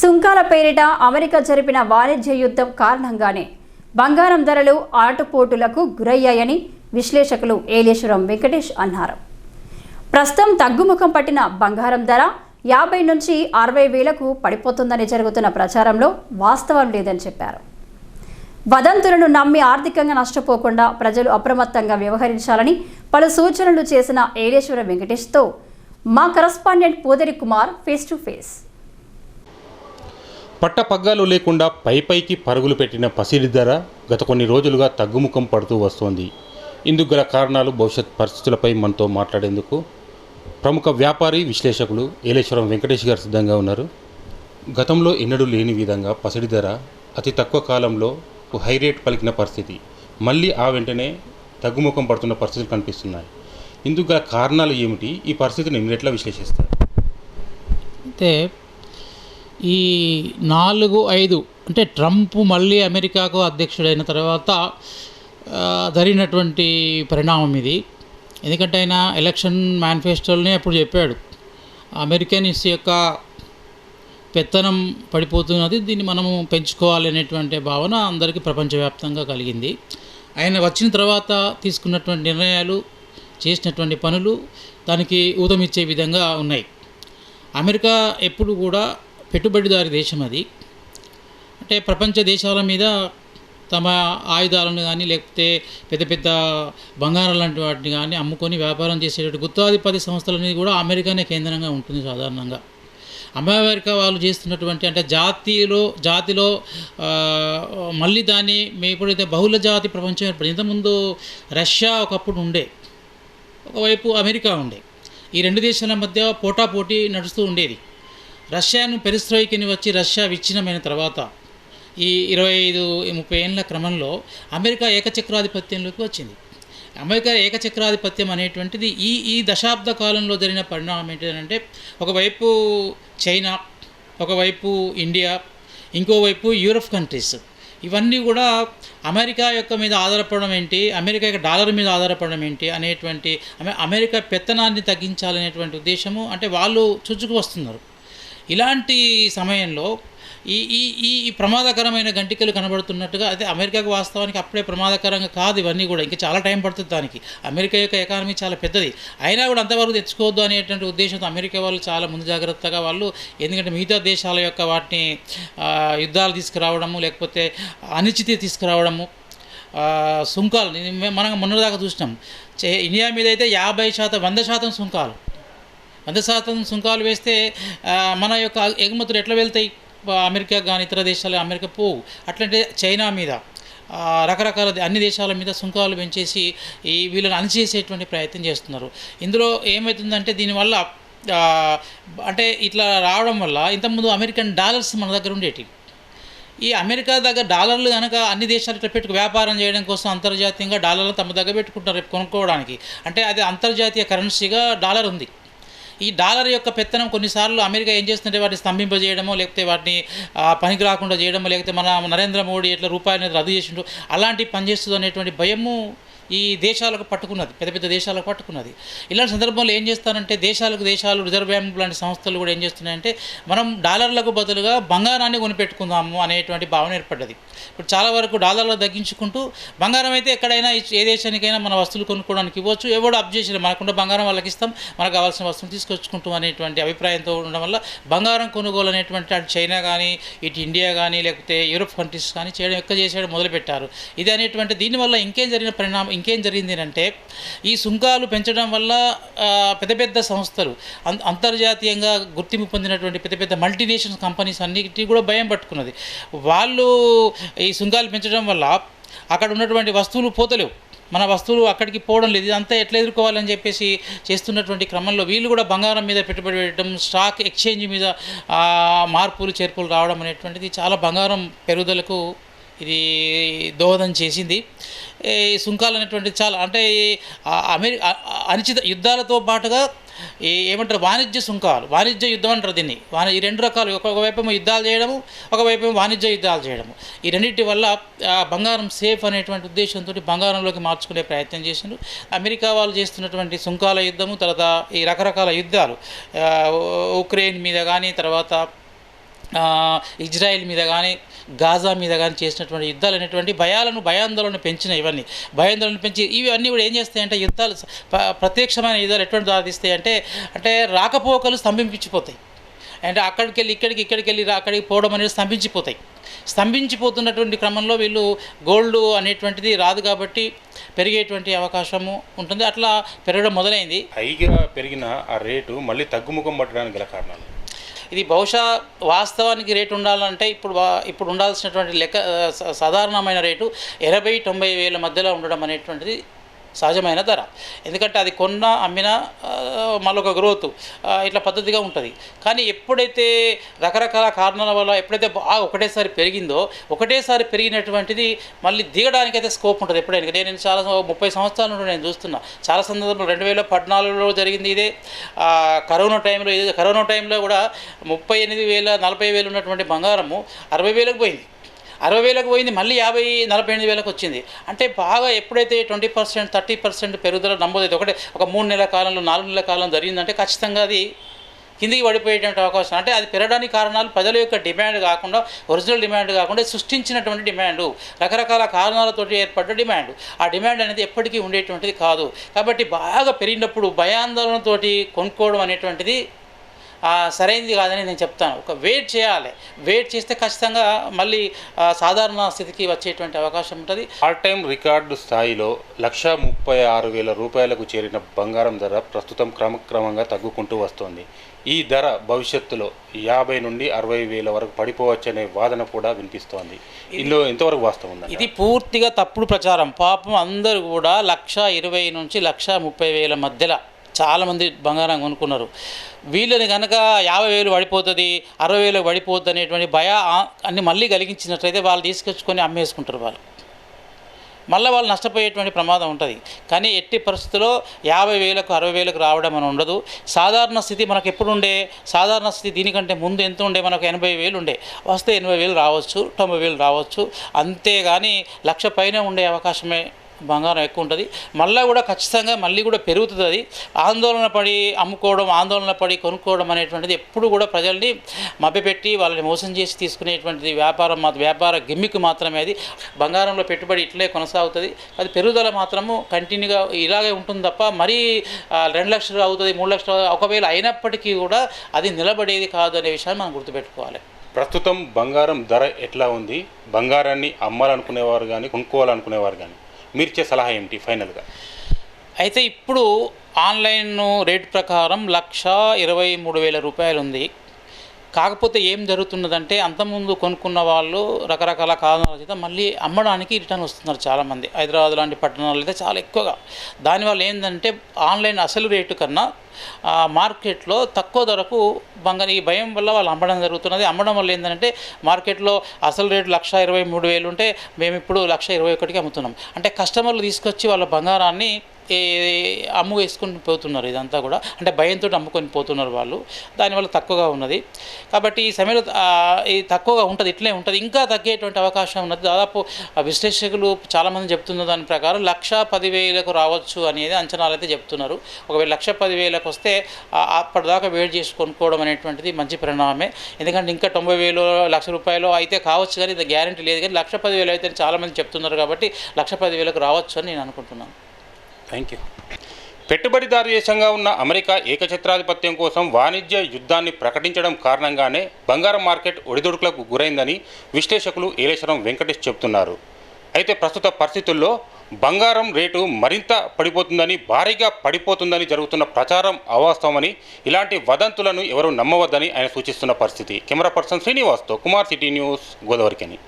సుంకాల పేరిట అమెరికా జరిపిన వాణిజ్య యుద్ధం కారణంగానే బంగారం ధరలు ఆటుపోటులకు గురయ్యాయని విశ్లేషకులు ఏలేశ్వరం వెంకటేష్ అన్నారు. ప్రస్తుతం తగ్గుముఖం పట్టిన బంగారం ధర యాభై నుంచి అరవై వేలకు పడిపోతుందని జరుగుతున్న ప్రచారంలో వాస్తవం లేదని చెప్పారు. వదంతులను నమ్మి ఆర్థికంగా నష్టపోకుండా ప్రజలు అప్రమత్తంగా వ్యవహరించాలని పలు సూచనలు చేసిన ఏలేశ్వర వెంకటేష్తో మా correspondent Podari Kumar face to face. పట్టపగ్గాలు లేకుండా పైపైకి పరుగులు పెట్టిన పసిడి ధర గత కొన్ని రోజులుగా తగ్గుముఖం పడుతూ వస్తోంది. ఇందుకు గల కారణాలు భవిష్యత్ పరిస్థితులపై మనతో మాట్లాడేందుకు ప్రముఖ వ్యాపారి విశ్లేషకులు ఏలేశ్వరం వెంకటేష్ గారు సిద్ధంగా ఉన్నారు. గతంలో ఎన్నడూ లేని విధంగా పసిడి ధర అతి తక్కువ కాలంలో హై రేట్ పలికిన పరిస్థితి. మళ్ళీ ఆ వెంటనే తగ్గుముఖం పడుతున్న పరిస్థితులు కనిపిస్తున్నాయి. ఇందుకు గల కారణాలు ఏమిటి? ఈ పరిస్థితిని మీరు ఎట్లా విశ్లేషిస్తారు? అయితే ఈ నాలుగు ఐదు అంటే ట్రంప్ మళ్ళీ అమెరికాకు అధ్యక్షుడైన తర్వాత జరిగినటువంటి పరిణామం ఇది. ఎందుకంటే ఆయన ఎలక్షన్ మేనిఫెస్టోలోనే అప్పుడు చెప్పాడు అమెరికన్స్ యొక్క పెత్తనం పడిపోతున్నది దీన్ని మనము పెంచుకోవాలి అనేటువంటి భావన అందరికీ ప్రపంచవ్యాప్తంగా కలిగింది. ఆయన వచ్చిన తర్వాత తీసుకున్నటువంటి నిర్ణయాలు చేసినటువంటి పనులు దానికి ఊతమిచ్చే విధంగా ఉన్నాయి. అమెరికా ఎప్పుడు కూడా పెట్టుబడిదారి దేశం అది. అంటే ప్రపంచ దేశాల మీద తమ ఆయుధాలను కానీ లేకపోతే పెద్ద పెద్ద బంగారం లాంటి వాటిని కానీ అమ్ముకొని వ్యాపారం చేసేటటువంటి గుత్తాధిపతి సంస్థలనేది కూడా అమెరికానే కేంద్రంగా ఉంటుంది సాధారణంగా. అమెరికా వాళ్ళు చేస్తున్నటువంటి అంటే జాతిలో జాతిలో మళ్ళీ దాన్ని ఎప్పుడైతే బహుళ జాతి ప్రపంచం ఏర్పడింది ఇంతకుముందు రష్యా ఒకప్పుడు ఉండే ఒకవైపు అమెరికా ఉండే. ఈ రెండు దేశాల మధ్య పోటాపోటీ నడుస్తూ ఉండేది. రష్యాను పెరిస్ట్రోయికిని వచ్చి రష్యా విచ్ఛిన్నమైన తర్వాత ఈ ఇరవై ఐదు ముప్పై ఏళ్ళ క్రమంలో అమెరికా ఏకచక్రాధిపత్యంలోకి వచ్చింది. అమెరికా ఏకచక్రాధిపత్యం అనేటువంటిది ఈ ఈ దశాబ్ద కాలంలో జరిగిన పరిణామం ఏంటంటే ఒకవైపు చైనా ఒకవైపు ఇండియా ఇంకోవైపు యూరప్ కంట్రీస్. ఇవన్నీ కూడా అమెరికా యొక్క మీద ఆధారపడడం ఏంటి అమెరికా యొక్క డాలర్ మీద ఆధారపడడం ఏంటి అనేటువంటి అమెరికా పెత్తనాన్ని తగ్గించాలనేటువంటి ఉద్దేశము అంటే వాళ్ళు చుచ్చుకు వస్తున్నారు. ఇలాంటి సమయంలో ఈ ఈ ఈ ఈ ప్రమాదకరమైన గంటికలు కనబడుతున్నట్టుగా అయితే అమెరికాకు వాస్తవానికి అప్పుడే ప్రమాదకరంగా కాదు ఇవన్నీ కూడా. ఇంకా చాలా టైం పడుతుంది దానికి. అమెరికా యొక్క ఎకానమీ చాలా పెద్దది. అయినా కూడా అంతవరకు తెచ్చుకోవద్దు అనేటువంటి ఉద్దేశంతో అమెరికా వాళ్ళు చాలా ముందు జాగ్రత్తగా వాళ్ళు ఎందుకంటే మిగతా దేశాల యొక్క వాటిని యుద్ధాలు తీసుకురావడము లేకపోతే అనిశ్చితి తీసుకురావడము సుంకాలు. మనం మొన్నదాకా చూసినాం. చే- ఇండియా మీద అయితే యాభై శాతం వంద శాతం సుంకాలు. వంద శాతం సుంకాలు వేస్తే మన యొక్క ఎగుమతులు ఎట్లా వెళ్తాయి? అమెరికా కానీ ఇతర దేశాలు అమెరికా పోవు. అట్లంటే చైనా మీద రకరకాల అన్ని దేశాల మీద సుంకాలు పెంచేసి ఈ వీళ్ళని అణిచేసేటువంటి ప్రయత్నం చేస్తున్నారు. ఇందులో ఏమవుతుందంటే దీనివల్ల అంటే ఇట్లా రావడం వల్ల ఇంతకుముందు అమెరికన్ డాలర్స్ మన దగ్గర ఉండేటివి. ఈ అమెరికా దగ్గర డాలర్లు కనుక అన్ని దేశాలు ఇట్లా పెట్టుకు వ్యాపారం చేయడం కోసం అంతర్జాతీయంగా డాలర్లు తమ దగ్గర పెట్టుకుంటారు కొనుక్కోవడానికి. అంటే అది అంతర్జాతీయ కరెన్సీగా డాలర్ ఉంది. ఈ డాలర్ యొక్క పెత్తనం కొన్నిసార్లు అమెరికా ఏం చేస్తుంటే వాటిని స్తంభింపజేయడము లేకపోతే వాటిని పనికి రాకుండా చేయడము లేకపోతే మన నరేంద్ర మోడీ ఎట్లా రూపాయలు రద్దు చేసిండు అలాంటి పనిచేస్తుంది అనేటువంటి భయము ఈ దేశాలకు పట్టుకున్నది పెద్ద పెద్ద దేశాలకు పట్టుకున్నది. ఇలాంటి సందర్భంలో ఏం చేస్తారంటే దేశాలకు దేశాలు రిజర్వ్ బ్యాంక్ లాంటి సంస్థలు కూడా ఏం చేస్తున్నాయంటే మనం డాలర్లకు బదులుగా బంగారాన్ని కొనిపెట్టుకుందాము అనేటువంటి భావన ఏర్పడ్డది. ఇప్పుడు చాలా వరకు డాలర్లు తగ్గించుకుంటూ బంగారం అయితే ఎక్కడైనా ఏ దేశానికైనా మన వస్తువులు కొనుక్కోవడానికి ఇవ్వచ్చు. ఎవడో అప్ చేసిన మనకుండా బంగారం వాళ్ళకి ఇస్తాం మనకు కావాల్సిన వస్తువులు తీసుకొచ్చుకుంటాం అనేటువంటి అభిప్రాయంతో ఉండడం వల్ల బంగారం కొనుగోలు అనేటువంటి అటు చైనా కానీ ఇటు ఇండియా కానీ లేకపోతే యూరోప్ కంట్రీస్ కానీ చేయడం ఎక్కువ చేసేయడం మొదలుపెట్టారు. ఇది అనేటువంటి దీనివల్ల ఇంకేం జరిగిన పరిణామం ఇంకేం జరిగింది అంటే ఈ సుంకాలు పెంచడం వల్ల పెద్ద పెద్ద సంస్థలు అం- అంతర్జాతీయంగా గుర్తింపు పొందినటువంటి పెద్ద పెద్ద మల్టీనేషనల్ కంపెనీస్ అన్నిటికీ కూడా భయం పట్టుకున్నది. వాళ్ళు ఈ సుంకాలు పెంచడం వల్ల అక్కడ ఉన్నటువంటి వస్తువులు పోతలేవు. మన వస్తువులు అక్కడికి పోవడం లేదు. ఇదంతా ఎట్లా ఎదుర్కోవాలని చెప్పేసి చేస్తున్నటువంటి క్రమంలో వీళ్ళు కూడా బంగారం మీద పెట్టుబడి పెట్టడం స్టాక్ ఎక్స్చేంజ్ మీద మార్పులు చేర్పులు రావడం అనేటువంటిది చాలా బంగారం పెరుగుదలకు ఇది దోహదం చేసింది. ఈ సుంకాలు అనేటువంటి చాలా అంటే అమెరి ఆ- యుద్ధాలతో పాటుగా ఈ ఏమంటారు వాణిజ్య సుంకాలు వాణిజ్య యుద్ధం అంటారు దీన్ని. వాణి ఈ రెండు రకాలు ఒక ఒకవైపు యుద్ధాలు చేయడము ఒకవైపు వాణిజ్య యుద్ధాలు చేయడము. ఈ రెండింటి వల్ల బంగారం సేఫ్ అనేటువంటి ఉద్దేశంతో బంగారంలోకి మార్చుకునే ప్రయత్నం చేసిండ్రు. అమెరికా వాళ్ళు చేస్తున్నటువంటి సుంకాల యుద్ధము తర్వాత ఈ రకరకాల యుద్ధాలు ఉక్రెయిన్ మీద కానీ తర్వాత ఇజ్రాయెల్ మీద కానీ గాజా మీద కానీ చేసినటువంటి యుద్ధాలు అనేటువంటి భయాలను భయాందోళన పెంచిన ఇవన్నీ. భయాందోళన పెంచి ఇవన్నీ కూడా ఏం చేస్తాయంటే యుద్ధాలు ప్రత్యక్షమైన యుద్ధాలు ఎటువంటి దారిస్తాయి అంటే అంటే రాకపోకలు స్తంభించిపోతాయి. అంటే అక్కడికి వెళ్ళి ఇక్కడికి ఇక్కడికి వెళ్ళి అక్కడికి పోవడం అనేది స్తంభించిపోతాయి. స్తంభించిపోతున్నటువంటి క్రమంలో వీళ్ళు గోల్డ్ అనేటువంటిది రాదు కాబట్టి పెరిగేటువంటి అవకాశము ఉంటుంది. అట్లా పెరగడం మొదలైంది. హైగా పెరిగిన ఆ రేటు మళ్ళీ తగ్గుముఖం పట్టడానికి గల కారణాలు. ఇది బహుశా వాస్తవానికి రేటు ఉండాలంటే ఇప్పుడు వా- ఇప్పుడు ఉండాల్సినటువంటి లెక్క స- సాధారణమైన రేటు ఎనభై తొంభై వేల మధ్యలో ఉండడం అనేటువంటిది సహజమైన ధర. ఎందుకంటే అది కొన్న అమ్మిన మళ్ళొక గ్రోత్ ఇట్లా పద్ధతిగా ఉంటుంది. కానీ ఎప్పుడైతే రకరకాల కారణాల వల్ల ఎప్పుడైతే బాగా ఒకటేసారి పెరిగిందో ఒకటేసారి పెరిగినటువంటిది మళ్ళీ దిగడానికి అయితే స్కోప్ ఉంటుంది ఎప్పుడైనా. నేను చాలా ముప్పై సంవత్సరాల నుండి నేను చూస్తున్నా. చాలా సందర్భంలో రెండు వేల పద్నాలుగులో జరిగింది ఇదే. కరోనా టైంలో ఇదే కరోనా టైంలో కూడా ముప్పై ఎనిమిది వేల నలభై వేలు ఉన్నటువంటి బంగారము అరవై వేలకు పోయింది. అరవై వేలకు పోయింది మళ్ళీ యాభై నలభై ఎనిమిది వేలకు వచ్చింది. అంటే బాగా ఎప్పుడైతే ట్వంటీ పర్సెంట్ థర్టీ పర్సెంట్ పెరుగుదల నమోదైతే ఒకటే ఒక మూడు నెలల కాలంలో నాలుగు నెలల కాలం జరిగిందంటే ఖచ్చితంగా అది కిందికి పడిపోయేటువంటి అవకాశం. అంటే అది పెరగడానికి కారణాలు ప్రజల యొక్క డిమాండ్ కాకుండా ఒరిజినల్ డిమాండ్ కాకుండా సృష్టించినటువంటి డిమాండ్. రకరకాల కారణాలతోటి ఏర్పడ్డ డిమాండ్. ఆ డిమాండ్ అనేది ఎప్పటికీ ఉండేటువంటిది కాదు. కాబట్టి బాగా పెరిగినప్పుడు భయాందోళనతోటి కొనుక్కోవడం అనేటువంటిది సరైనది కాదని నేను చెప్తాను. ఒక వెయిట్ చేయాలి. వెయిట్ చేస్తే ఖచ్చితంగా మళ్ళీ సాధారణ స్థితికి వచ్చేటువంటి అవకాశం ఉంటుంది. ఆల్ టైమ్ రికార్డు స్థాయిలో లక్ష ముప్పై ఆరు వేల రూపాయలకు చేరిన బంగారం ధర ప్రస్తుతం క్రమక్రమంగా తగ్గుకుంటూ వస్తోంది. ఈ ధర భవిష్యత్తులో యాభై నుండి అరవై వేల వరకు పడిపోవచ్చనే వాదన కూడా వినిపిస్తోంది. ఇందులో ఎంతవరకు వాస్తవం ఇది పూర్తిగా తప్పుడు ప్రచారం. పాపం అందరూ కూడా లక్ష ఇరవై నుంచి లక్ష ముప్పై వేల మధ్యలో చాలామంది బంగారం కొనుక్కున్నారు. వీళ్ళని కనుక యాభై వేలు పడిపోతుంది అరవై వేలు పడిపోతుంది అనేటువంటి భయ అన్ని మళ్ళీ కలిగించినట్లయితే వాళ్ళు తీసుకొచ్చుకొని అమ్మేసుకుంటారు వాళ్ళు. మళ్ళీ వాళ్ళు నష్టపోయేటువంటి ప్రమాదం ఉంటుంది. కానీ ఎట్టి పరిస్థితుల్లో యాభై వేలకు అరవై వేలకు రావడం అని ఉండదు. సాధారణ స్థితి మనకు ఎప్పుడు ఉండే? సాధారణ స్థితి దీనికంటే ముందు ఎంత ఉండే? మనకు ఎనభై వేలు ఉండే. వస్తే ఎనభై వేలు రావచ్చు తొంభై వేలు రావచ్చు. అంతేగాని లక్ష పైన ఉండే అవకాశమే బంగారం ఎక్కువ ఉంటుంది. మళ్ళీ కూడా ఖచ్చితంగా మళ్ళీ కూడా పెరుగుతుంది అది. ఆందోళన పడి అమ్ముకోవడం ఆందోళన పడి కొనుక్కోవడం అనేటువంటిది ఎప్పుడు కూడా ప్రజల్ని మభ్యపెట్టి వాళ్ళని మోసం చేసి తీసుకునేటువంటిది వ్యాపారం మా వ్యాపార గిమ్మిక్ మాత్రమే అది. బంగారంలో పెట్టుబడి ఇట్లే కొనసాగుతుంది. అది పెరుగుదల మాత్రము కంటిన్యూగా ఇలాగే ఉంటుంది తప్ప మరీ రెండు లక్షలు అవుతుంది మూడు లక్షలు ఒకవేళ అయినప్పటికీ కూడా అది నిలబడేది కాదు అనే విషయాన్ని మనం గుర్తుపెట్టుకోవాలి. ప్రస్తుతం బంగారం ధర ఎట్లా ఉంది? బంగారాన్ని అమ్మాలనుకునేవారు కానీ కొనుక్కోవాలనుకునేవారు కానీ మీరు ఇచ్చే సలహా ఏమిటి ఫైనల్గా? అయితే ఇప్పుడు ఆన్లైన్ రేట్ ప్రకారం లక్ష ఇరవై మూడు వేల రూపాయలు ఉంది కాకపోతే ఏం జరుగుతున్నదంటే అంతకుముందు కొనుక్కున్న వాళ్ళు రకరకాల కారణాల చేత మళ్ళీ అమ్మడానికి రిటర్న్ వస్తున్నారు చాలామంది. హైదరాబాద్ లాంటి పట్టణాలు అయితే చాలా ఎక్కువగా. దానివల్ల ఏంటంటే ఆన్లైన్ అసలు రేటు కన్నా మార్కెట్లో తక్కువ ధరకు బంగారు ఈ భయం వల్ల వాళ్ళు అమ్మడం జరుగుతున్నది. అమ్మడం వల్ల ఏంటంటే మార్కెట్లో అసలు రేటు లక్ష ఇరవై మూడు వేలు ఉంటే మేము ఇప్పుడు లక్ష ఇరవై ఒకటికి అమ్ముతున్నాం. అంటే కస్టమర్లు తీసుకొచ్చి వాళ్ళ బంగారాన్ని అమ్ము వేసుకొని పోతున్నారు ఇదంతా కూడా. అంటే భయంతో అమ్ముకొని పోతున్నారు వాళ్ళు. దానివల్ల తక్కువగా ఉన్నది. కాబట్టి ఈ సమయంలో ఇది తక్కువగా ఉంటుంది ఇట్లే ఉంటుంది. ఇంకా తగ్గేటువంటి అవకాశం ఉన్నది. దాదాపు విశ్లేషకులు చాలామంది చెప్తున్న దాని ప్రకారం లక్ష పదివేలకు రావచ్చు అనేది అంచనాలు అయితే చెప్తున్నారు. ఒకవేళ లక్ష పదివేలకు వస్తే ఆ- అప్పటిదాకా వెయిట్ చేసి కొనుక్కోవడం అనేటువంటిది మంచి పరిణామమే. ఎందుకంటే ఇంకా తొంభై వేలు లక్ష రూపాయలు అయితే కావచ్చు కానీ ఇది గ్యారంటీ లేదు. కానీ లక్ష పదివేలు అయితే చాలామంది చెప్తున్నారు కాబట్టి లక్ష పదివేలకు రావచ్చు అని నేను అనుకుంటున్నాను. థ్యాంక్ యూ పెట్టుబడిదారు దేశంగా ఉన్న అమెరికా ఏకఛత్రాధిపత్యం కోసం వాణిజ్య యుద్ధాన్ని ప్రకటించడం కారణంగానే బంగారం మార్కెట్ ఒడిదుడుకులకు గురైందని విశ్లేషకులు ఏలేశ్వరం వెంకటేష్ చెబుతున్నారు. అయితే ప్రస్తుత పరిస్థితుల్లో బంగారం రేటు మరింత పడిపోతుందని భారీగా పడిపోతుందని జరుగుతున్న ప్రచారం అవాస్తవమని ఇలాంటి వదంతులను ఎవరు నమ్మవద్దని ఆయన సూచిస్తున్న పరిస్థితి. కెమెరా పర్సన్ శ్రీనివాస్తో కుమార్ సిటీ న్యూస్ గోదావరికని